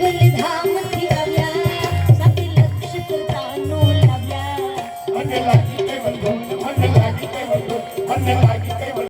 धाम ठिकाल्या साठी लक्ष तानू लागल्या